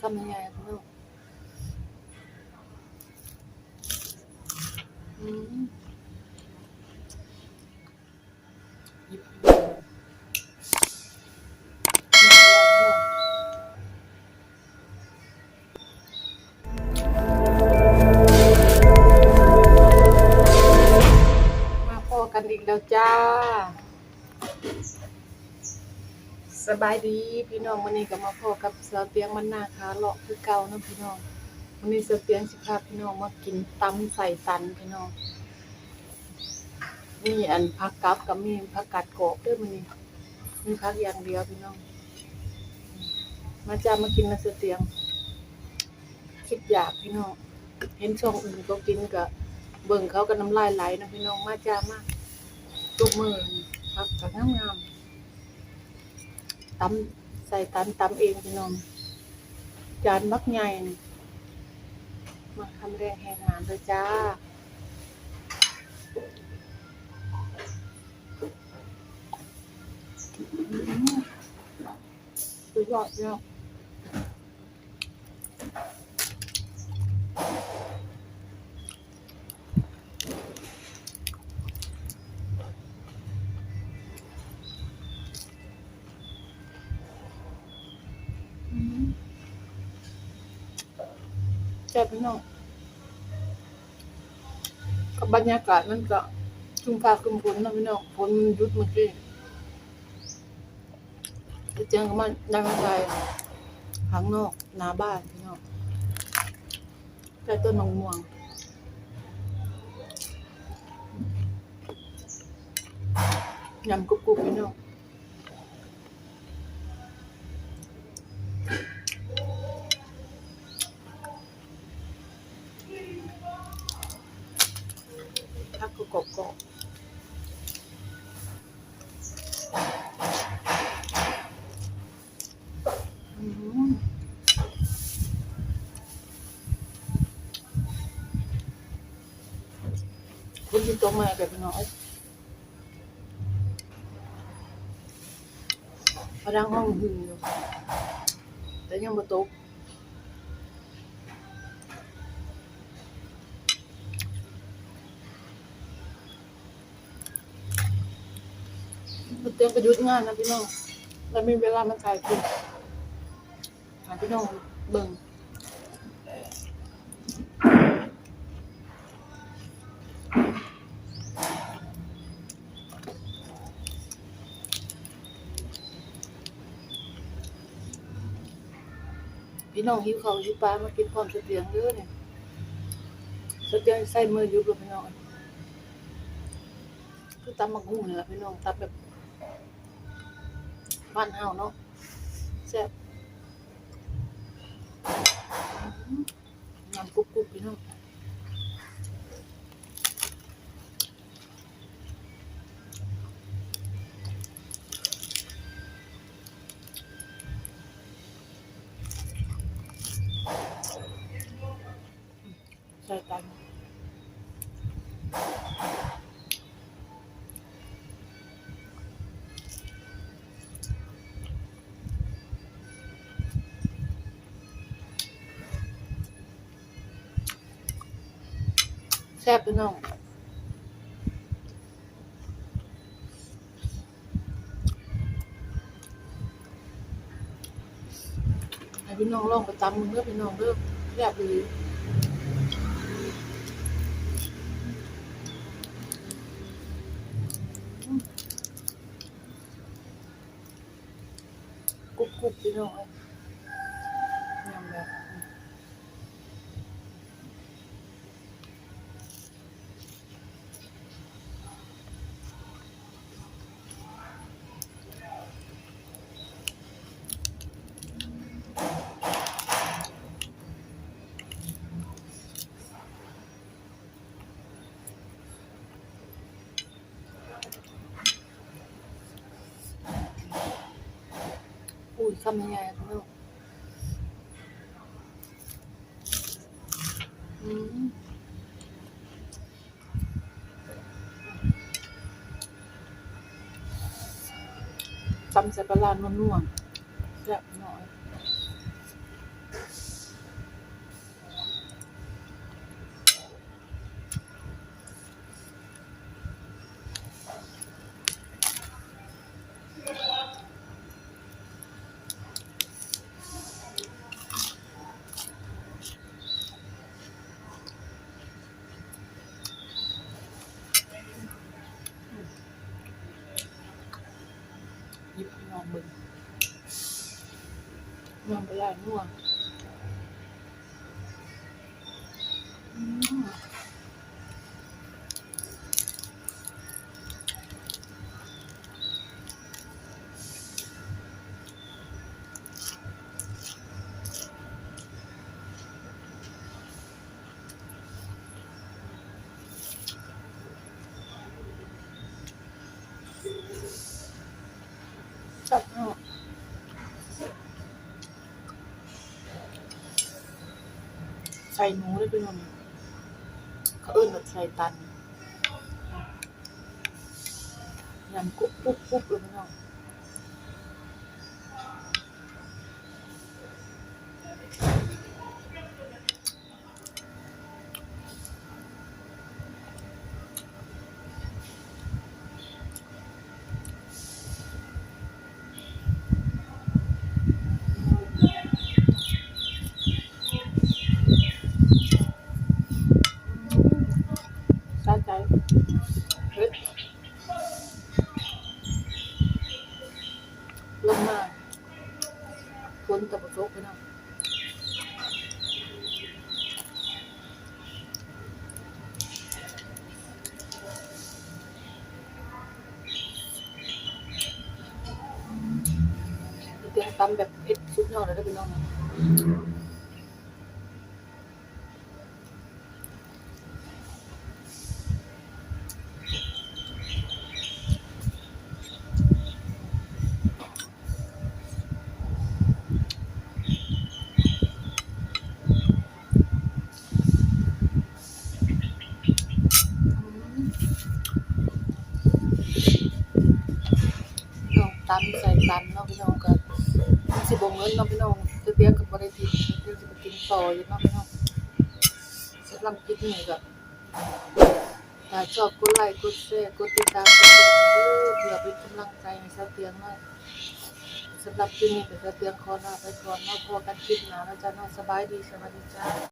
ทำยังไง บายดีพี่น้องวันนี้ก็มาพอกับเสาเตียงมันนาคาเลาะคือเก่าเนาะพี่น้องวันนี้เสาเตียงสิพาพี่น้องมากินตำใส่ตันพี่น้องมีอันผักกับกับมีผักกาดกรอบด้วยมันนี่มีผักอย่างเดียวพี่น้อง มาจ้ามากินนะเสาเตียง คิดอยากพี่น้องเห็นช่องอื่นก็กินก็เบิ่งเขาก็น้ำลายไหลนะพี่น้องมาจ้ามากตุกมือผักกับงามๆ ตำใส่ตันตำเองพี่น้องจานมักใหญ่มาทำแรงแหงงานเลยจ้าอืมสุดยอดเนาะ ซ่บพี่น้องกับบรรยากาศมันก็ชุ่มฟ้าครึมฝนนะพี่น้องฝนมันหยุดเมื่อกี้ไปเจอกับมันดังใจข้างนอกหน้าบ้านพี่น้องใต้ต้นมะม่วงยำกรุบกรุบพี่น้อง คุณกินตัวมาแบบน้อยพดังห้องหึงอยู่แต่ยังบ่ตกเตรียมประยุทธ์งานนะพี่น้องแล้วมีเวลามาถ่ายคลิปหาพี่น้องเบิ่ง พี่น้องหิวข้าวหิวปลามากินพร้อมเสตียงเด้อเนี่ยเสตียงใส่มือยุบลงพี่น้องคือตำมักหุ่งนี่ยพี่น้องตำแบบบ้านเฮาเนาะแซ่บงาน้ำกรุบกรุบพี่น้อง ใส่ตันแซ่บพี่น้องให้พี่น้องลองไปตำมึงเด้อพี่น้องเด้อแซ่บดีกรุ บกรุบพี่น้องเอ้ยยำแบบ อุ้ย ทำยังไงลูกอืมตำใส่ปลาลานัวๆแบบน้อย หอมบึงรวมไปหลายนัว จับเนาะใส่หนูได้เป็นคนเขาเอิ้นแบบใส่ตันยันกุ๊บกุ๊บกุ๊บเลยพี่น้อง ลงมาฝนตะบตกพี่น้องเตรียมตำแบบเผ็ดสุดยอดเลยนะพี่น้องนะ พี่น้องตำใส่ตันเนาะพี่น้องก็สิบงเงินเนาะพี่น้องเตรียกับบริทีเตรียมจะไปกินต่ออยู่เนาะพี่น้องสำหรับคลิปนี้ก็ถ้าชอบกดไลค์กดแชร์กดติดตามกด้วยเด้อเพื่อเป็นกำลังใจให้สาวเตียงเนาะสำหรับคลิปนี้ก็สาวเตียงขอลาไปก่อนเนาะพอกันคลิปหน้าแล้วจ้าเนาะสบายดีสวัสดีจ้า